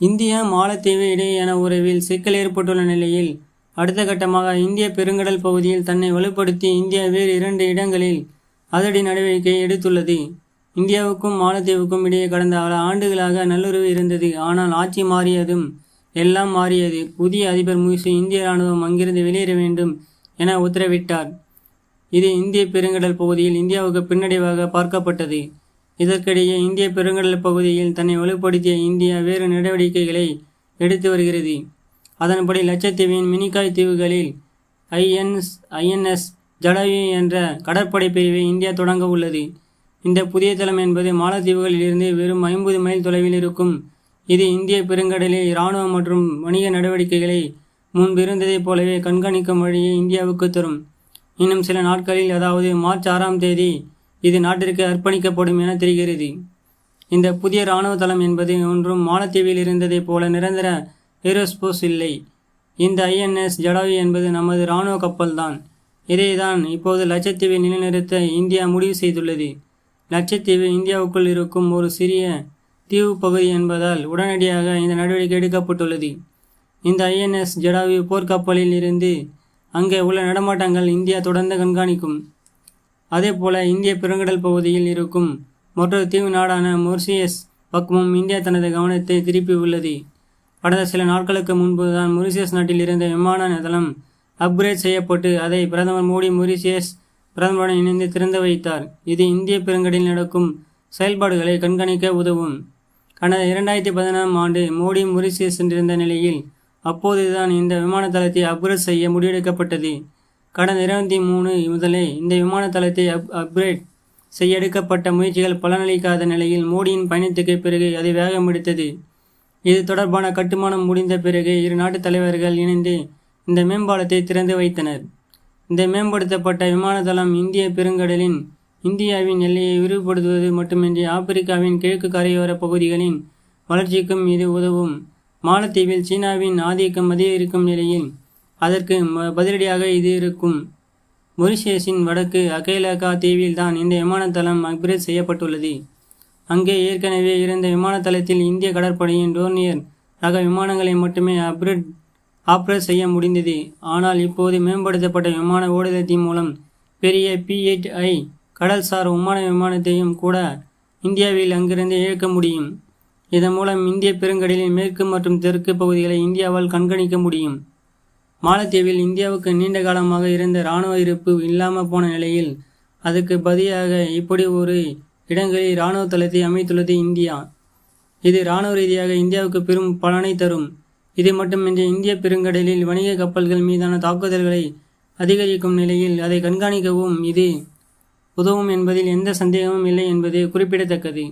India மாலத்தீவு இடையேயான உறவில் சிக்கல் ஏற்பட்டுள்ள நிலையில் அடுத்த கட்டமாக இந்திய பெருங்கடல் பகுதியில் தன்னை வலுப்படுத்தி இந்தியா வேறு இரண்டு இடங்களில் அதிரடி நடவடிக்கை எடுத்துள்ளது. இந்தியாவுக்கும் மாலத்தீவுக்கும் இடையே கடந்த பல ஆண்டுகளாக நல்லுறவு இருந்தது. ஆனால் ஆட்சி மாறியதும் எல்லாம் மாறியது. புதிய அதிபர் முயசு இந்திய ராணுவம் அங்கிருந்து வெளியேற வேண்டும் என உத்தரவிட்டார். இது இந்திய பெருங்கடல் பகுதியில் இந்தியாவுக்கு பின்னடைவாக பார்க்கப்பட்டது. இதற்கிடையே இந்திய பெருங்கடல் பகுதியில் தன்னை வலுப்படுத்திய இந்தியா வேறு நடவடிக்கைகளை எடுத்து வருகிறது. அதன்படி லட்சத்தீவின் மினிகாய் தீவுகளில் ஐஎன்எஸ் ஐஎன்எஸ் ஜடாயு என்ற கடற்படை பிரிவை இந்தியா தொடங்க உள்ளது. இந்த புதிய தளம் என்பது மாலத்தீவுகளில் இருந்து வெறும் ஐம்பது மைல் தொலைவில் இருக்கும். இது இந்திய பெருங்கடலில் இராணுவ மற்றும் வணிக நடவடிக்கைகளை முன்பிருந்ததைப் போலவே கண்காணிக்கும் வழியை இந்தியாவுக்கு தரும். இன்னும் சில நாட்களில் அதாவது மார்ச் ஆறாம் தேதி இது நாட்டிற்கு அர்ப்பணிக்கப்படும் என தெரிகிறது. இந்த புதிய இராணுவ தளம் என்பது ஒன்றும் மாலத்தீவில் இருந்ததைப் போல நிரந்தர ஏரோஸ்போஸ் இல்லை. இந்த ஐஎன்எஸ் ஜடாவி என்பது நமது இராணுவ கப்பல்தான். இதைதான் இப்போது லட்சத்தீவை நிலைநிறுத்த இந்தியா முடிவு செய்துள்ளது. லட்சத்தீவு இந்தியாவுக்குள் இருக்கும் ஒரு சிறிய தீவு பகுதி என்பதால் உடனடியாக இந்த நடவடிக்கை எடுக்கப்பட்டுள்ளது. இந்த ஐஎன்எஸ் ஜடாவி போர்க்கப்பலில் இருந்து அங்கே உள்ள நடமாட்டங்கள் இந்தியா தொடர்ந்து கண்காணிக்கும். அதேபோல இந்திய பெருங்கடல் பகுதியில் இருக்கும் மற்றொரு தீவு நாடான மொரிசியஸ் பக்கமும் இந்தியா தனது கவனத்தை திருப்பி உள்ளது. கடந்த சில நாட்களுக்கு முன்பு தான் மொரிசியஸ் நாட்டில் இருந்த விமான தளம் அப்கிரேட் செய்யப்பட்டு அதை பிரதமர் மோடி மொரிசியஸ் பிரதமருடன் இணைந்து திறந்து வைத்தார். இது இந்திய பெருங்கடலில் நடக்கும் செயல்பாடுகளை கண்காணிக்க உதவும். கடந்த இரண்டாயிரத்தி பதினாறாம் ஆண்டு மோடி மொரிசியஸ் சென்றிருந்த நிலையில் அப்போதுதான் இந்த விமான தளத்தை அப்கிரேட் செய்ய முடிவெடுக்கப்பட்டது. கடந்த இருபத்தி மூணு முதலே இந்த விமான தளத்தை அப் அப்கிரேட் செய்ய எடுக்கப்பட்ட முயற்சிகள் பலனளிக்காத நிலையில் மோடியின் பயணத்துக்கு பிறகு அதை வேகமெடுத்தது இது தொடர்பான கட்டுமானம் முடிந்த பிறகு இரு நாட்டு தலைவர்கள் இணைந்து இந்த மேம்பாலத்தை திறந்து வைத்தனர். இந்த மேம்படுத்தப்பட்ட விமான தளம் இந்திய பெருங்கடலின் இந்தியாவின் எல்லையை விரிவுபடுத்துவது மட்டுமின்றி ஆப்பிரிக்காவின் கிழக்கு கரையோர பகுதிகளின் வளர்ச்சிக்கும் இது உதவும். மாலத்தீவில் சீனாவின் ஆதிக்கம் அதிகரிக்கும் நிலையில் அதற்கு ம- பதிலடியாக இது இருக்கும். மொரிஷியஸின் வடக்கு அகேலகா தீவில்தான் இந்த விமானத்தளம் அப்கிரேட் செய்யப்பட்டுள்ளது. அங்கே ஏற்கனவே இருந்த விமானத்தளத்தில் இந்திய கடற்படையின் டோர்னியர் ரக விமானங்களை மட்டுமே அப்கிரேட் ஆப்ரேட் செய்ய முடிந்தது. ஆனால் இப்போது மேம்படுத்தப்பட்ட விமான ஓடுதளத்தின் மூலம் பெரிய பி எயிட் ஐ கடல்சார் விமான விமானத்தையும் கூட இந்தியாவில் அங்கிருந்து இயக்க முடியும். இதன் மூலம் இந்திய பெருங்கடலின் மேற்கு மற்றும் தெற்கு பகுதிகளை இந்தியாவால் கண்காணிக்க முடியும். மாலத்தீவில் இந்தியாவுக்கு நீண்ட காலமாக இருந்த இராணுவ இருப்பு இல்லாமல் போன நிலையில் அதுக்கு பதிலாக இப்படி ஒரு இடங்களில் இராணுவ தளத்தை அமைத்துள்ளது இந்தியா. இது இராணுவ ரீதியாக இந்தியாவுக்கு பெரும் பலனை தரும். இது மட்டுமின்றி இந்திய பெருங்கடலில் வணிக கப்பல்கள் மீதான தாக்குதல்களை அதிகரிக்கும் நிலையில் அதை கண்காணிக்கவும் இது உதவும் என்பதில் எந்த சந்தேகமும் இல்லை என்பது குறிப்பிடத்தக்கது.